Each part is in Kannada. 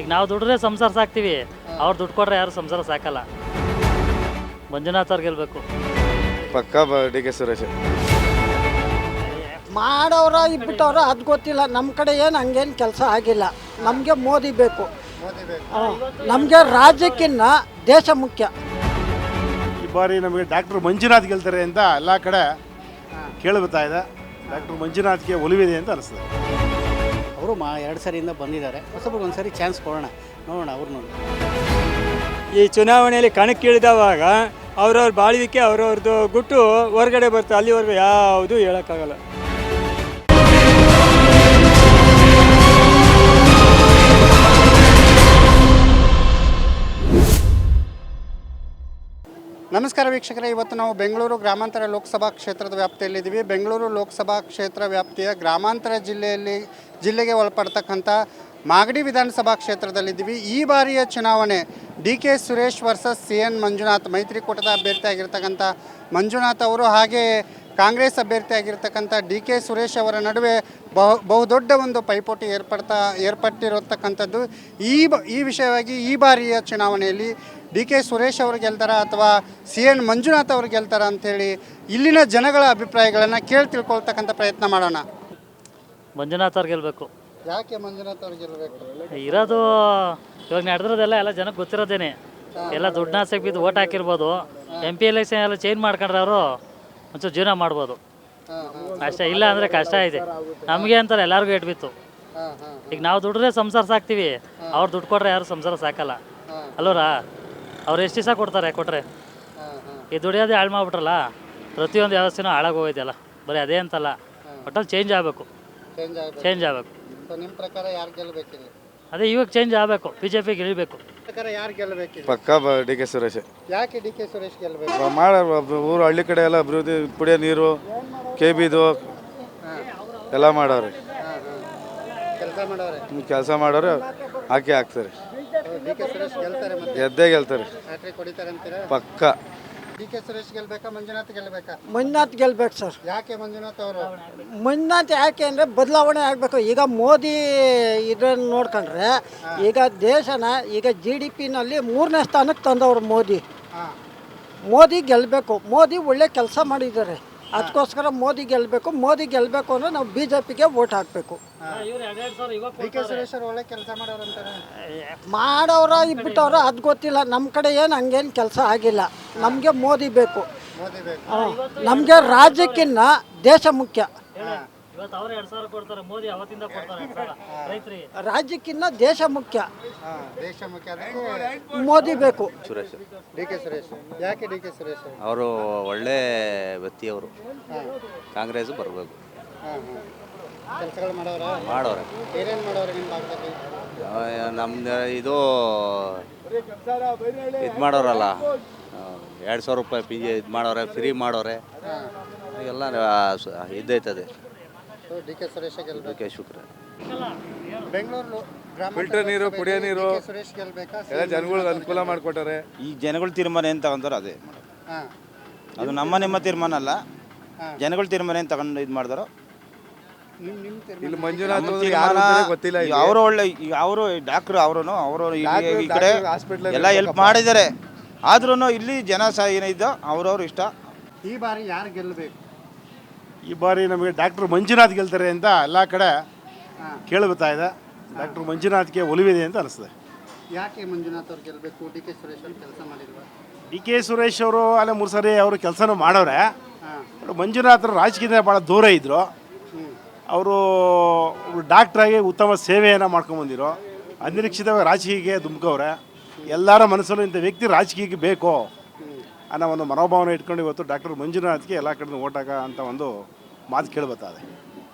ಈಗ ನಾವು ದುಡ್ರೆ ಸಂಸಾರ ಸಾಕ್ತೀವಿ. ಅವ್ರು ದುಡ್ಡು ಕೊಟ್ರೆ ಯಾರು ಸಂಸಾರ ಸಾಕಲ್ಲ. ಮಂಜುನಾಥ್ ಅವ್ರು ಗೆಲ್ಬೇಕು. ಪಕ್ಕ ಡಿ ಕೆ ಸುರೇಶ್. ಮಾಡೋರ ಇಬ್ಬಿಟ್ಟವ್ರ ಅದು ಗೊತ್ತಿಲ್ಲ. ನಮ್ಮ ಕಡೆ ಏನು ಹಂಗೇನು ಕೆಲಸ ಆಗಿಲ್ಲ. ನಮಗೆ ಮೋದಿ ಬೇಕು. ನಮಗೆ ರಾಜ್ಯಕ್ಕಿನ್ನ ದೇಶ ಮುಖ್ಯ. ಈ ಬಾರಿ ನಮಗೆ ಡಾಕ್ಟರ್ ಮಂಜುನಾಥ್ ಗೆಲ್ತಾರೆ ಅಂತ ಎಲ್ಲ ಕಡೆ ಕೇಳಿ ಬರ್ತಾ ಇದೆ. ಡಾಕ್ಟರ್ ಮಂಜುನಾಥ್ಗೆ ಒಲಿವಿದೆ ಅಂತ ಅನಿಸ್ತದೆ. ಅವರು ಮಾ ಎರಡು ಸರಿಯಿಂದ ಬಂದಿದ್ದಾರೆ. ಹೊಸಬ್ರಿಗೆ ಒಂದು ಸರಿ ಚಾನ್ಸ್ ಕೊಡೋಣ. ನೋಡೋಣ ಅವ್ರನ್ನೂ ಈ ಚುನಾವಣೆಯಲ್ಲಿ ಕಣಕ್ಕಿಳಿದವಾಗ ಅವ್ರವ್ರ ಬಾಳ್ವಿಕೆ ಅವ್ರವ್ರದ್ದು ಗುಟ್ಟು ಹೊರಗಡೆ ಬರ್ತದೆ ಅಲ್ಲಿವರೆಗೂ ಯಾವುದು ಹೇಳೋಕ್ಕಾಗಲ್ಲ. ನಮಸ್ಕಾರ ವೀಕ್ಷಕರೇ, ಇವತ್ತು ನಾವು ಬೆಂಗಳೂರು ಗ್ರಾಮಾಂತರ ಲೋಕಸಭಾ ಕ್ಷೇತ್ರದ ವ್ಯಾಪ್ತಿಯಲ್ಲಿದ್ದೀವಿ. ಬೆಂಗಳೂರು ಲೋಕಸಭಾ ಕ್ಷೇತ್ರ ವ್ಯಾಪ್ತಿಯ ಗ್ರಾಮಾಂತರ ಜಿಲ್ಲೆಯಲ್ಲಿ, ಜಿಲ್ಲೆಗೆ ಒಳಪಡ್ತಕ್ಕಂಥ ಮಾಗಡಿ ವಿಧಾನಸಭಾ ಕ್ಷೇತ್ರದಲ್ಲಿದ್ದೀವಿ. ಈ ಬಾರಿಯ ಚುನಾವಣೆ D K Suresh versus C N Manjunath ಮೈತ್ರಿಕೂಟದ ಅಭ್ಯರ್ಥಿಯಾಗಿರ್ತಕ್ಕಂಥ ಮಂಜುನಾಥ್ ಅವರು ಹಾಗೆ ಕಾಂಗ್ರೆಸ್ ಅಭ್ಯರ್ಥಿಯಾಗಿರ್ತಕ್ಕಂಥ ಡಿ ಕೆ ಸುರೇಶ್ ಅವರ ನಡುವೆ ಬಹು ಬಹುದೊಡ್ಡ ಒಂದು ಪೈಪೋಟಿ ಏರ್ಪಡ್ತಾ ಏರ್ಪಟ್ಟಿರತಕ್ಕಂಥದ್ದು. ಈ ಬ ಈ ವಿಷಯವಾಗಿ ಈ ಬಾರಿಯ ಚುನಾವಣೆಯಲ್ಲಿ ಡಿ ಕೆ ಸುರೇಶ್ ಅವರು ಗೆಲ್ತಾರ ಅಥವಾ ಸಿ ಎನ್ ಮಂಜುನಾಥ್ ಅವರು ಗೆಲ್ತಾರ ಅಂಥೇಳಿ ಇಲ್ಲಿನ ಜನಗಳ ಅಭಿಪ್ರಾಯಗಳನ್ನು ಕೇಳಿ ತಿಳ್ಕೊಳ್ತಕ್ಕಂಥ ಪ್ರಯತ್ನ ಮಾಡೋಣ. ಮಂಜುನಾಥ್ ಅವ್ರು ಗೆಲ್ಲಬೇಕು ಯಾಕೆ ಮಂಜುನಾಥ್ ಅವ್ರು ಗೆಲ್ಲಬೇಕು ಇರೋದು ಇವಾಗ ನಡೆದಿರೋದೆಲ್ಲ ಎಲ್ಲ ಜನಕ್ಕೆ ಗೊತ್ತಿರೋದೇನೆ. ಎಲ್ಲ ದುಡ್ಡನ್ನ ಬಿದ್ದು ಓಟ್ ಹಾಕಿರ್ಬೋದು. ಎಂ ಪಿ ಎಲೆಕ್ಷನ್ ಎಲ್ಲ ಚೇಂಜ್ ಮಾಡ್ಕೊಂಡ್ರೆ ಅವರು ಒಂಚೂರು ಜೀವನ ಮಾಡ್ಬೋದು. ಅಷ್ಟೇ ಇಲ್ಲ ಅಂದರೆ ಕಷ್ಟ ಇದೆ. ನಮಗೆ ಅಂತಾರೆ ಎಲ್ಲರಿಗೂ ಇಟ್ಬಿತ್ತು ಈಗ ನಾವು ದುಡ್ಡ್ರೆ ಸಂಸಾರ ಸಾಕ್ತೀವಿ. ಅವ್ರು ದುಡ್ಡು ಕೊಟ್ರೆ ಯಾರು ಸಂಸಾರ ಸಾಕಲ್ಲ. ಅಲ್ಲೋರಾ? ಅವ್ರು ಎಷ್ಟು ದಿವಸ ಕೊಡ್ತಾರೆ ಕೊಟ್ರೆ? ಈ ದುಡಿಯೋದೇ ಹಾಳು ಮಾಡ್ಬಿಟ್ರಲ್ಲ? ಪ್ರತಿಯೊಂದು ವ್ಯವಸ್ಥೆನೂ ಹಾಳಾಗೋಗಿದೆಯಲ್ಲ. ಬರೀ ಅದೇ ಅಂತಲ್ಲ. ಒಟ್ಟಲ್ಲಿ ಚೇಂಜ್ ಆಗಬೇಕು. ಚೇಂಜ್ ಆಗಬೇಕು. ನಿಮ್ಮ ಪ್ರಕಾರ ಯಾರು ಗೆಲ್ಲಬೇಕಿದೆ ಅದೇ ಇವಾಗ ಚೇಂಜ್ ಆಗಬೇಕು ಬಿ ಜೆ ಪಿ ಗೆಲ್ಲಬೇಕು ಪ್ರಕಾರ ಯಾರು ಪಕ್ಕ ಡಿ ಕೆ ಸುರೇಶ್. ಯಾಕೆ ಡಿ ಕೆ ಸುರೇಶ್ ಗೆಲ್ಲಬೇಕು ಮಾಡ ಊರು ಹಳ್ಳಿ ಕಡೆ ಎಲ್ಲ ಅಭಿವೃದ್ಧಿ ಕುಡಿಯೋ ನೀರು ಕೆ ಬಿದು ಎಲ್ಲ ಮಾಡವ್ರೆ. ಕೆಲಸ ಮಾಡೋರೆ ಕೆಲಸ ಮಾಡೋರು ಹಾಕಿ ಹಾಕ್ತಾರೆ. ಡಿ ಕೆ ಸುರೇಶ್ ಗೆಲ್ತಾರೆ ಮತ್ತೆ. ಎದ್ದೇ ಗೆಲ್ತಾರೆ. ಅಂತೀರಾ ಪಕ್ಕ. ಡಿ ಕೆ ಸುರೇಶ್ ಗೆಲ್ಬೇಕಾ ಮಂಜುನಾಥ್ ಗೆಲ್ಬೇಕಾ? ಮಂಜುನಾಥ್ ಗೆಲ್ಬೇಕು ಸರ್. ಯಾಕೆ ಮಂಜುನಾಥ್ ಅವರು? ಮಂಜುನಾಥ್ ಯಾಕೆ ಅಂದರೆ ಬದಲಾವಣೆ ಆಗಬೇಕು. ಈಗ ಮೋದಿ ಇದನ್ನು ನೋಡ್ಕೊಂಡ್ರೆ ಈಗ ದೇಶನ ಈಗ ಜಿ ಡಿ ಪಿನಲ್ಲಿ ಮೂರನೇ ಸ್ಥಾನಕ್ಕೆ ತಂದವರು ಮೋದಿ. ಮೋದಿ ಗೆಲ್ಲಬೇಕು ಮೋದಿ ಒಳ್ಳೆ ಕೆಲಸ ಮಾಡಿದ್ದಾರೆ. ಅದಕ್ಕೋಸ್ಕರ ಮೋದಿ ಗೆಲ್ಲಬೇಕು ಮೋದಿ ಗೆಲ್ಲಬೇಕು ಅಂದರೆ ನಾವು ಬಿ ಜೆ ಪಿಗೆ ವೋಟ್ ಹಾಕಬೇಕು ಡಿ ಕೆ ಸುರೇಶ್ ಅವರು ಒಳ್ಳೆ ಕೆಲಸ ಮಾಡೋರು ಅಂತಾರೆ ಮಾಡೋರ ಇಬ್ಬಿಟ್ಟವ್ರ ಅದು ಗೊತ್ತಿಲ್ಲ. ನಮ್ಮ ಕಡೆ ಏನು ಹಂಗೇನು ಕೆಲಸ ಆಗಿಲ್ಲ. ನಮಗೆ ಮೋದಿ ಬೇಕು. ಮೋದಿ ಬೇಕು. ನಮಗೆ ರಾಜ್ಯಕ್ಕಿನ್ನ ದೇಶ ಮುಖ್ಯ. ಇವತ್ತು ಅವ್ರು ಎರಡು ಸಾವಿರ ಕೊಡ್ತಾರೆ ಮೋದಿ ಅವತ್ತಿಂದ ಕೊಡ್ತಾರೆ ಎರಡ್ ಸಾವಿರ. ರೈತರಿಗೆ ರಾಜ್ಯಕ್ಕಿನ್ನ ದೇಶ ಮುಖ್ಯ. ದೇಶ ಮುಖ್ಯ ಅದಕ್ಕೆ ಮೋದಿ ಬೇಕು. ಸುರೇಶ್. D K Suresh. ಯಾಕೆ ಡಿ ಕೆ ಸುರೇಶ್? ಅವರು ಒಳ್ಳೆ ವ್ಯಕ್ತಿಯವರು. ಕಾಂಗ್ರೆಸ್ ಬರಬೇಕು. ಕೆಲಸಗಳು ಮಾಡೋರ? ಮಾಡೋರೆ. ಏನೇನು ಮಾಡೋರು ನಿಮ್ಮ ಭಾಗದಲ್ಲಿ? ನಮ್ದು ಇದು ಇದು ಮಾಡೋರಲ್ಲ. ಎರಡು ಸಾವಿರ ರೂಪಾಯಿ ಪಿ ಜಿ ಇದು ಮಾಡೋರೆ ಫ್ರೀ ಮಾಡೋರೆ. ಎಲ್ಲ ಇದ್ದೈತದೆ ಡಿ ಕೆ ಸುರೇಶ್ ಗೆಲ್ಬೇಕು. ಕೆ ಶುಕ್ರ. ಬೆಂಗಳೂರು ಗ್ರಾಮ ಫಿಲ್ಟರ್ ನೀರು ಕುಡಿಯೋ ನೀರು ಸುರೇಶ್ ಗೆಲ್ಬೇಕಾ? ಎಲ್ಲ ಜನಗಳಿಗೆ ಅನುಕೂಲ ಮಾಡಿಕೊಟ್ಟಾರೆ. ಈ ಜನಗಳ ತೀರ್ಮಾನ ಏನು ತಗೊಂತಾರೋ ಅದೇ ಹಾ. ಅದು ನಮ್ಮ ನಿಮ್ಮ ತೀರ್ಮಾನ ಅಲ್ಲ. ಜನಗಳ ತೀರ್ಮಾನ ಏನು ತಗೊಂಡು ಇದು ಮಾಡಿದಾರೋ? ತೀರ್ಮಾನ ಇಲ್ಲಿ ಮಂಜುನಾಥ್ ಯಾರು ಅಂತಾನೆ ಗೊತ್ತಿಲ್ಲ ಇಲ್ಲಿ. ಅವರು ಒಳ್ಳೆ ಅವರು ಡಾಕ್ಟ್ರು ಅವರು ಅವರು ಈ ಡಾಕ್ಟ್ರು- ಈ ಕಡೆ ಡಾಕ್ಟ್ರು hospital ಎಲ್ಲ ಹೆಲ್ಪ್. ಮಾಡಿದ್ದಾರೆ. ಆದ್ರೂ ಇಲ್ಲಿ ಜನ ಸಹ ಏನಿದ್ದೋ ಅವ್ರವ್ರ ಇಷ್ಟ. ಈ ಬಾರಿ ಯಾರು ಗೆಲ್ಲಬೇಕು ಈ ಬಾರಿ ನಮಗೆ ಡಾಕ್ಟರ್ ಮಂಜುನಾಥ್ ಗೆಲ್ತಾರೆ ಅಂತ ಎಲ್ಲ ಕಡೆ ಕೇಳಿ ಬರ್ತಾ ಇದೆ. ಡಾಕ್ಟರ್ ಮಂಜುನಾಥ್ಗೆ ಒಲಿವಿದೆ ಅಂತ ಅನಿಸ್ತದೆ. ಯಾಕೆ ಮಂಜುನಾಥ್ ಅವ್ರು ಗೆಲ್ಲಬೇಕು ಡಿ ಕೆ ಸುರೇಶ್ ಅವ್ರು ಕೆಲಸ ಮಾಡಿಲ್ವಾ? ಡಿ ಕೆ ಸುರೇಶ್ ಅವರು ಅಲ್ಲೇ ಮೂರು ಸಾರಿ ಅವರು ಕೆಲಸನೂ ಮಾಡವ್ರೆ ಮಂಜುನಾಥ್ ರಾಜಕೀಯದಿಂದ ಭಾಳ ದೂರ ಇದ್ದರು ಅವರು ಡಾಕ್ಟ್ರಾಗಿ ಉತ್ತಮ ಸೇವೆಯನ್ನು ಮಾಡ್ಕೊಂಬಂದಿರೋ ಅನಿರೀಕ್ಷಿತವಾಗಿ ರಾಜಕೀಯಕ್ಕೆ ದುಮ್ಕವ್ರೆ ಎಲ್ಲರ ಮನಸ್ಸಲ್ಲೂ ಇಂಥ ವ್ಯಕ್ತಿ ರಾಜಕೀಯಕ್ಕೆ ಬೇಕು ಅನ್ನೋ ಒಂದು ಮನೋಭಾವನೆ ಇಟ್ಕೊಂಡು ಇವತ್ತು ಡಾಕ್ಟರ್ ಮಂಜುನಾಥ್ಗೆ ಎಲ್ಲ ಕಡೆ ಓಟಾಕ ಅಂತ ಒಂದು ಮಾತು ಕೇಳ್ಬೇಕಾದ್ರೆ.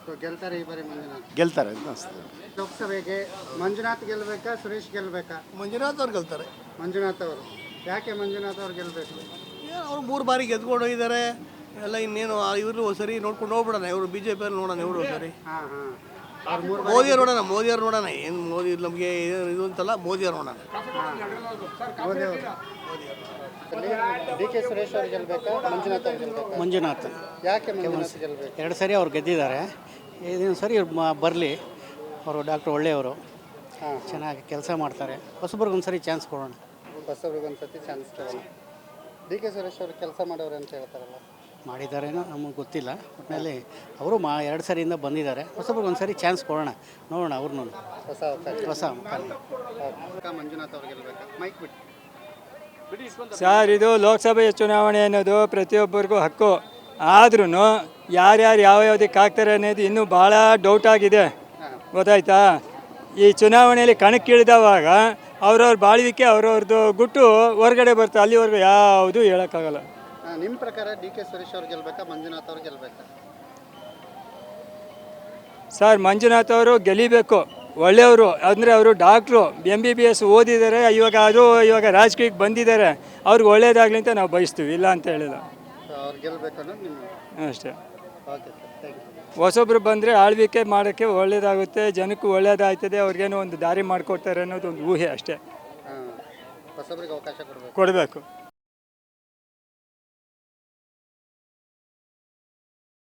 ಸೊ ಗೆಲ್ತಾರೆ ಈ ಬಾರಿ ಮಂಜುನಾಥ್. ಗೆಲ್ತಾರೆ ಅಂತ ಅನಿಸ್ತದೆ ಲೋಕಸಭೆಗೆ ಮಂಜುನಾಥ್ ಗೆಲ್ಬೇಕಾ ಸುರೇಶ್ ಗೆಲ್ಬೇಕಾ? ಮಂಜುನಾಥ್ ಅವ್ರು ಗೆಲ್ತಾರೆ. ಮಂಜುನಾಥ್ ಅವರು. ಯಾಕೆ ಮಂಜುನಾಥ್ ಅವ್ರು ಗೆಲ್ಬೇಕು? ಏನು ಅವ್ರು ಮೂರು ಬಾರಿ ಗೆದ್ಕೊಂಡು ಹೋಗಿದ್ದಾರೆ. ಎಲ್ಲ ಇನ್ನೇನು ಇವರು ಸರಿ ನೋಡ್ಕೊಂಡು ಹೋಗ್ಬಿಡೋಣ. ಇವರು ಬಿ ಜೆ ಪಿಯಲ್ಲಿ ನೋಡೋಣ ಇವರು ಸರಿ. ಹಾಂ ಹಾಂ. ಮೋದಿಯವ್ರು ನೋಡೋಣ ಮೋದಿಯವ್ರು ನೋಡೋಣ. ಏನು ಮೋದಿ ನಮಗೆ ಇದು ಅಂತಲ್ಲ ಮೋದಿಯವ್ರು ನೋಡೋಣ. ಮೋದಿ ಅವರು ಡಿ ಕೆ ಸುರೇಶ್ ಅವ್ರು ಗೆಲ್ಬೇಕಾ? ಮಂಜುನಾಥ್ ಅವ್ರು ಮಂಜುನಾಥ್. ಯಾಕೆ ಮಂಜುನಾಥ್ ಎರಡು ಸರಿ ಅವ್ರು ಗೆದ್ದಿದ್ದಾರೆ. ಇದೊಂದು ಸರಿ ಬರಲಿ. ಅವರು ಡಾಕ್ಟರ್ ಒಳ್ಳೆಯವರು. ಚೆನ್ನಾಗಿ ಕೆಲಸ ಮಾಡ್ತಾರೆ. ಹೊಸಬ್ರಿಗೆ ಒಂದ್ಸರಿ ಚಾನ್ಸ್ ಕೊಡೋಣ. ಹೊಸಬ್ರಿಗೆ ಒಂದು ಸರ್ತಿ ಚಾನ್ಸ್ ಕೊಡೋಣ. ಡಿ ಕೆ ಸುರೇಶ್ ಅವರು ಕೆಲಸ ಮಾಡೋರು ಅಂತ ಹೇಳ್ತಾರಲ್ಲ. ಮಾಡಿದ್ದಾರೇನೋ ನಮಗೆ ಗೊತ್ತಿಲ್ಲ. ಒಟ್ಟಿನಲ್ಲಿ ಅವರು ಮಾ ಎರಡು ಸರಿಯಿಂದ ಬಂದಿದ್ದಾರೆ. ಹೊಸಬ್ರಿಗೆ ಒಂದ್ಸರಿ ಚಾನ್ಸ್ ಕೊಡೋಣ. ನೋಡೋಣ ಅವ್ರನ್ನೂ. ಹೊಸ ಅವಕಾಶ. ಹೊಸ ಮಂಜುನಾಥ್ ಮೈಕ್ ಬಿಟ್ಟು. ಸರ್ ಇದು ಲೋಕಸಭೆಯ ಚುನಾವಣೆ ಅನ್ನೋದು ಪ್ರತಿಯೊಬ್ಬರಿಗೂ ಹಕ್ಕು. ಆದ್ರೂ ಯಾರ್ಯಾರು ಯಾವ ಯಾವುದಕ್ಕೆ ಹಾಕ್ತಾರೆ ಅನ್ನೋದು ಇನ್ನೂ ಭಾಳ ಡೌಟ್ ಆಗಿದೆ. ಗೊತ್ತಾಯ್ತಾ? ಈ ಚುನಾವಣೆಯಲ್ಲಿ ಕಣಕ್ಕಿಳಿದವಾಗ ಅವ್ರವ್ರ ಬಾಳ್ವಿಕೆ ಅವ್ರವ್ರದ್ದು ಗುಟ್ಟು ಹೊರಗಡೆ ಬರ್ತಾ ಅಲ್ಲಿವರೆಗೂ ಯಾವುದು ಹೇಳೋಕ್ಕಾಗಲ್ಲ. ನಿಮ್ಮ ಪ್ರಕಾರ ಡಿ ಕೆ ಸುರೇಶ್ ಅವರು ಗೆಲ್ಲಬೇಕಾ ಮಂಜುನಾಥ್ ಅವರು ಗೆಲ್ಲಬೇಕಾ ಸರ್ ಮಂಜುನಾಥ್ ಅವರು ಗೆಲಿಬೇಕು. ಒಳ್ಳೆಯವರು. ಅಂದರೆ ಅವರು doctor. M B B S ಓದಿದ್ದಾರೆ. ಇವಾಗ ಅದು ಇವಾಗ ರಾಜಕೀಯಕ್ಕೆ ಬಂದಿದ್ದಾರೆ. ಅವ್ರಿಗೆ ಒಳ್ಳೇದಾಗಲಿ ಅಂತ ನಾವು ಬಯಸ್ತೀವಿ. ಇಲ್ಲ ಅಂತ ಹೇಳಿಲ್ಲ. ಅವ್ರು ಅನ್ನೋದು ನಿಮ್ಮ ಅಷ್ಟೇ. Okay sir. ಥ್ಯಾಂಕ್ ಯು ಹೊಸೊಬ್ರು ಬಂದರೆ ಆಳ್ವಿಕೆ ಮಾಡೋಕ್ಕೆ ಒಳ್ಳೇದಾಗುತ್ತೆ. ಜನಕ್ಕೂ ಒಳ್ಳೇದಾಗ್ತದೆ ಅವ್ರಿಗೇನೋ ಒಂದು ದಾರಿ ಮಾಡಿಕೊಡ್ತಾರೆ ಅನ್ನೋದು ಒಂದು ಊಹೆ ಅಷ್ಟೇ. ಹೊಸಬ್ರಿಗೆ ಅವಕಾಶ ಕೊಡಬೇಕು. ಕೊಡಬೇಕು.